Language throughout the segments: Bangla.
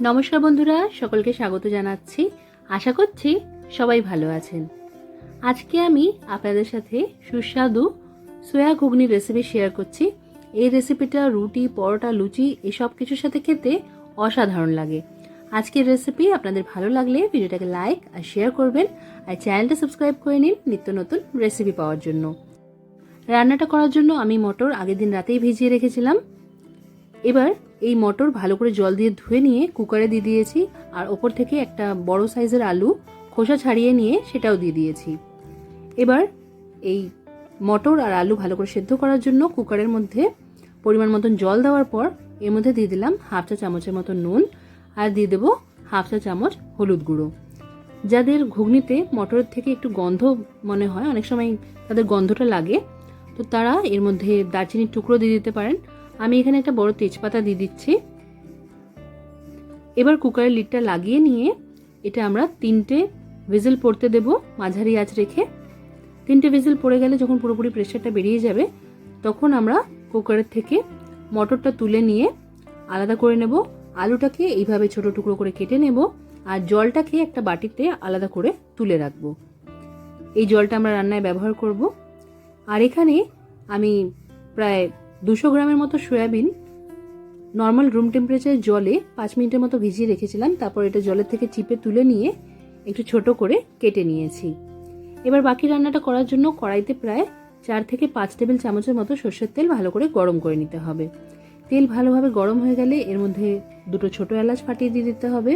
নমস্কার বন্ধুরা, সকলকে স্বাগত জানাচ্ছি। আশা করছি সবাই ভালো আছেন। আজকে আমি আপনাদের সাথে সুস্বাদু সোয়া ঘুগনির রেসিপি শেয়ার করছি। এই রেসিপিটা রুটি, পরোটা, লুচি, এসব কিছুর সাথে খেতে অসাধারণ লাগে। আজকের রেসিপি আপনাদের ভালো লাগলে ভিডিওটাকে লাইক আর শেয়ার করবেন আর চ্যানেলটা সাবস্ক্রাইব করে নিন নিত্য নতুন রেসিপি পাওয়ার জন্য। রান্নাটা করার জন্য আমি মটর আগের দিন রাতেই ভিজিয়ে রেখেছিলাম। এবার এই মটর ভালো করে জল দিয়ে ধুয়ে নিয়ে কুকারে দিয়ে দিয়েছি, আর ওপর থেকে একটা বড় সাইজের আলু খোসা ছাড়িয়ে নিয়ে সেটাও দিয়ে দিয়েছি। এবার এই মটর আর আলু ভালো করে সেদ্ধ করার জন্য কুকারের মধ্যে পরিমাণ মতন জল দেওয়ার পর এর মধ্যে দিয়ে দিলাম হাফ চা চামচের মতো নুন, আর দিয়ে দেবো হাফ চা চামচ হলুদ গুঁড়ো। যাদের ঘুগনিতে মটরের থেকে একটু গন্ধ মনে হয়, অনেক সময় তাদের গন্ধটা লাগে, তো তারা এর মধ্যে দারচিনির টুকরো দিয়ে দিতে পারেন। আমি এখানে একটা বড় তেজপাতা দিয়ে দিচ্ছি। এবার কুকারের লিডটা লাগিয়ে নিয়ে এটা আমরা তিনটে ভিজিল পড়তে দেব মাঝারি আঁচ রেখে। তিনটে ভিজিল পড়ে গেলে যখন পুরোপুরি প্রেশারটা বেরিয়ে যাবে, তখন আমরা কুকারের থেকে মটরটা তুলে নিয়ে আলাদা করে নেব। আলুটাকে এইভাবে ছোট টুকরো করে কেটে নেব আর জলটাকে একটা বাটিতে আলাদা করে তুলে রাখব। এই জলটা আমরা রান্নায় ব্যবহার করব। আর এখানে আমি প্রায় দুশো গ্রামের মতো সয়াবিন নর্মাল রুম টেম্পারেচার জলে পাঁচ মিনিটের মতো ভিজিয়ে রেখেছিলাম। তারপর এটা জলের থেকে চিপে তুলে নিয়ে একটু ছোট করে কেটে নিয়েছি। এবার বাকি রান্নাটা করার জন্য কড়াইতে প্রায় চার থেকে পাঁচ টেবিল চামচের মতো সর্ষের তেল ভালো করে গরম করে নিতে হবে। তেল ভালোভাবে গরম হয়ে গেলে এর মধ্যে দুটো ছোট এলাচ ফাটিয়ে দিয়ে দিতে হবে।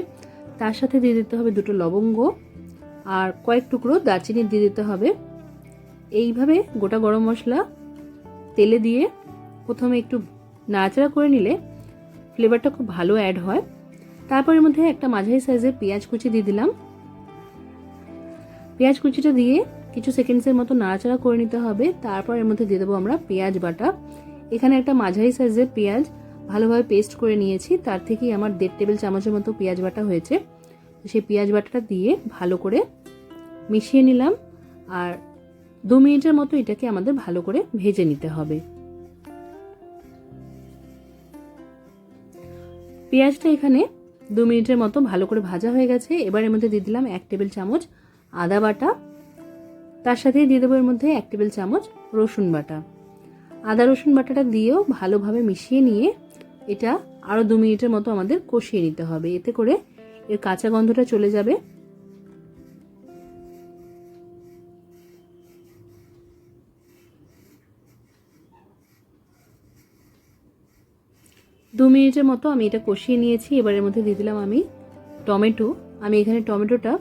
তার সাথে দিয়ে দিতে হবে দুটো লবঙ্গ আর কয়েক টুকরো দারচিনি দিয়ে দিতে হবে। এইভাবে গোটা গরম মশলা তেলে দিয়ে প্রথমে একটু নাড়াচাড়া করে নিলে ফ্লেভারটা খুব ভালো অ্যাড হয়। তারপর এর মধ্যে একটা মাঝারি সাইজের পেঁয়াজ কুচি দিয়ে দিলাম। পেঁয়াজ কুচিটা দিয়ে কিছু সেকেন্ডসের মতো নাড়াচাড়া করে নিতে হবে। তারপর এর মধ্যে দিয়ে দেবো আমরা পেঁয়াজ বাটা। এখানে একটা মাঝারি সাইজের পেঁয়াজ ভালোভাবে পেস্ট করে নিয়েছি। তার থেকেই আমার দেড় টেবিল চামচের মতো পেঁয়াজ বাটা হয়েছে। সেই পেঁয়াজ বাটাটা দিয়ে ভালো করে মিশিয়ে নিলাম। আর দু মিনিটের মতো এটাকে আমাদের ভালো করে ভেজে নিতে হবে। পেঁয়াজটা এখানে দু মিনিটের মতো ভালো করে ভাজা হয়ে গেছে। এবার এর মধ্যে দিয়ে দিলাম এক টেবিল চামচ আদা বাটা। তার সাথেই দিয়ে দেবো এর মধ্যে এক টেবিল চামচ রসুন বাটা। আদা রসুন বাটাটা দিয়েও ভালোভাবে মিশিয়ে নিয়ে এটা আরও দু মিনিটের মতো আমাদের কষিয়ে নিতে হবে। এতে করে এর কাঁচা গন্ধটা চলে যাবে। দু মিনিটের মতো আমি এটা কষিয়ে নিয়েছি, এবারের মধ্যে দিয়ে দিলাম আমি টমেটো। আমি এখানে টমেটোটা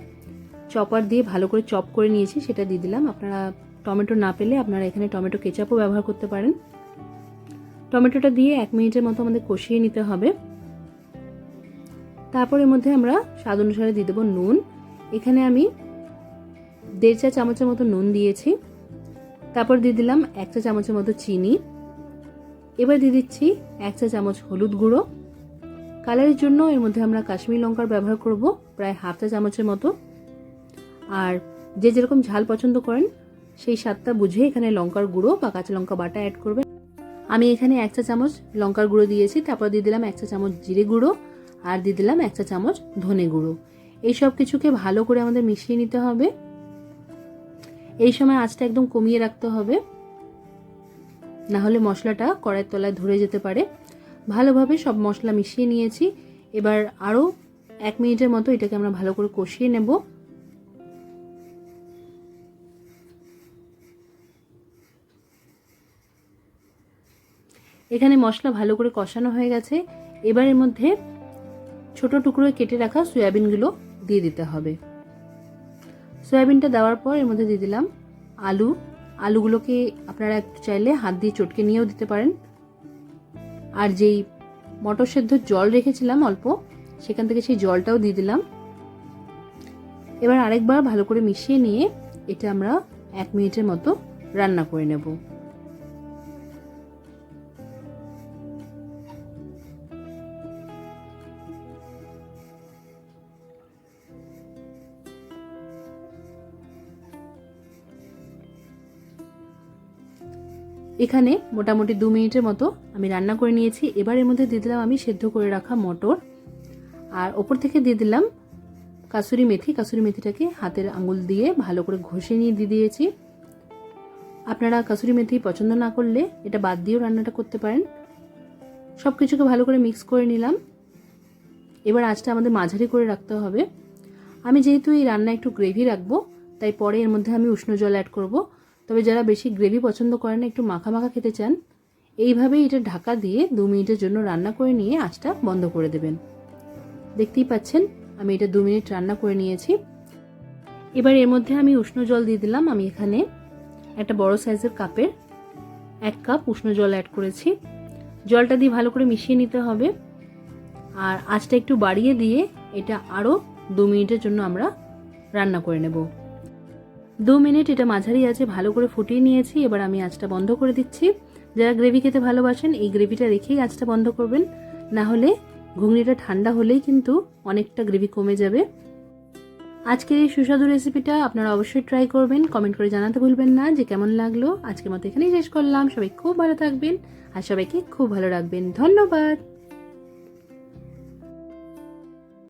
চপার দিয়ে ভালো করে চপ করে নিয়েছি, সেটা দিয়ে দিলাম। আপনারা টমেটো না পেলে আপনারা এখানে টমেটো কেচাপও ব্যবহার করতে পারেন। টমেটোটা দিয়ে এক মিনিটের মতো আমাদের কষিয়ে নিতে হবে। তারপর এর মধ্যে আমরা স্বাদ অনুসারে দিয়ে দেবো নুন। এখানে আমি দেড় চা চামচের মতো নুন দিয়েছি। তারপর দিয়ে দিলাম এক চা চামচের মতো চিনি। এবার দিয়ে দিচ্ছি এক চা চামচ হলুদ গুঁড়ো। কালারের জন্য এর মধ্যে আমরা কাশ্মীর লঙ্কার ব্যবহার করব, প্রায় হাফ চা চামচের মতো। আর যে যেরকম ঝাল পছন্দ করেন, সেই স্বাদটা বুঝে এখানে লঙ্কার গুঁড়ো বা কাঁচা লঙ্কা বাটা অ্যাড করবেন। আমি এখানে এক চা চামচ লঙ্কার গুঁড়ো দিয়েছি, তারপর দিয়ে দিলাম এক চা চামচ জিরে গুঁড়ো আর দিয়ে দিলাম এক চা চামচ ধনে গুঁড়ো। এই সব কিছুকে ভালো করে আমাদের মিশিয়ে নিতে হবে। এই সময় আঁচটা একদম কমিয়ে রাখতে হবে। না হলে মশলাটা কড়াইয়ের তলায় ধরে যেতে পারে। ভালোভাবে সব মশলা মিশিয়ে নিয়েছি। এবার আরও এক মিনিটের মতো এটাকে আমরা ভালো করে কষিয়ে নেব। এখানে মশলা ভালো করে কষানো হয়ে গেছে। এবার এর মধ্যে ছোট টুকরোয় কেটে রাখা সয়াবিনগুলো দিয়ে দিতে হবে। সয়াবিনটা দেওয়ার পর এর মধ্যে দিয়ে দিলাম আলু আলুগুলোকে আপনারা একটু চাইলে হাত দিয়ে চটকে নিয়েও দিতে পারেন। আর যেই মটর সেদ্ধ জল রেখেছিলাম অল্প, সেখান থেকে সেই জলটাও দিয়ে দিলাম। এবার আরেকবার ভালো করে মিশিয়ে নিয়ে এটা আমরা এক মিনিটের মতো রান্না করে নেব। এখানে মোটামুটি দু মিনিটের মতো আমি রান্না করে নিয়েছি। এবার এর মধ্যে দিয়ে দিলাম আমি সেদ্ধ করে রাখা মটর। আর ওপর থেকে দিয়ে দিলাম কাসুরি মেথি। কাসুরি মেথিটাকে হাতের আঙুল দিয়ে ভালো করে ঘষে নিয়ে দিয়ে দিয়েছি। আপনারা কাসুরি মেথি পছন্দ না করলে এটা বাদ দিয়েও রান্নাটা করতে পারেন। সব কিছুকে ভালো করে মিক্স করে নিলাম। এবার আঁচটা আমাদের মাঝারি করে রাখতে হবে। আমি যেহেতু এই রান্না একটু গ্রেভি রাখব, তাই পরে এর মধ্যে আমি উষ্ণ জল অ্যাড করব। তবে যারা বেশি গ্রেভি পছন্দ করেন, একটু মাখা মাখা খেতে চান, এইভাবেই এটা ঢাকা দিয়ে দু মিনিটের জন্য রান্না করে নিয়ে আঁচটা বন্ধ করে দেবেন। দেখতেই পাচ্ছেন, আমি এটা দু মিনিট রান্না করে নিয়েছি। এবার এর মধ্যে আমি উষ্ণ জল দিয়ে দিলাম। আমি এখানে একটা বড় সাইজের কাপের এক কাপ উষ্ণ জল অ্যাড করেছি। জলটা দিয়ে ভালো করে মিশিয়ে নিতে হবে। আর আঁচটা একটু বাড়িয়ে দিয়ে এটা আরও দু মিনিটের জন্য আমরা রান্না করে নেব। দু মিনিট এটা মাঝারি আছে, ভালো করে ফুটিয়ে নিয়েছি। এবার আমি আঁচটা বন্ধ করে দিচ্ছি। যারা গ্রেভি খেতে ভালোবাসেন, এই গ্রেভিটা রেখেই আঁচটা বন্ধ করবেন। না হলে ঘুগনিটা ঠান্ডা হলেই কিন্তু অনেকটা গ্রেভি কমে যাবে। আজকের এই সুস্বাদু রেসিপিটা আপনারা অবশ্যই ট্রাই করবেন। কমেন্ট করে জানাতে ভুলবেন না যে কেমন লাগল। আজকের মতো এখানেই শেষ করলাম। সবাই খুব ভালো থাকবেন আর সবাইকে খুব ভালো রাখবেন। ধন্যবাদ।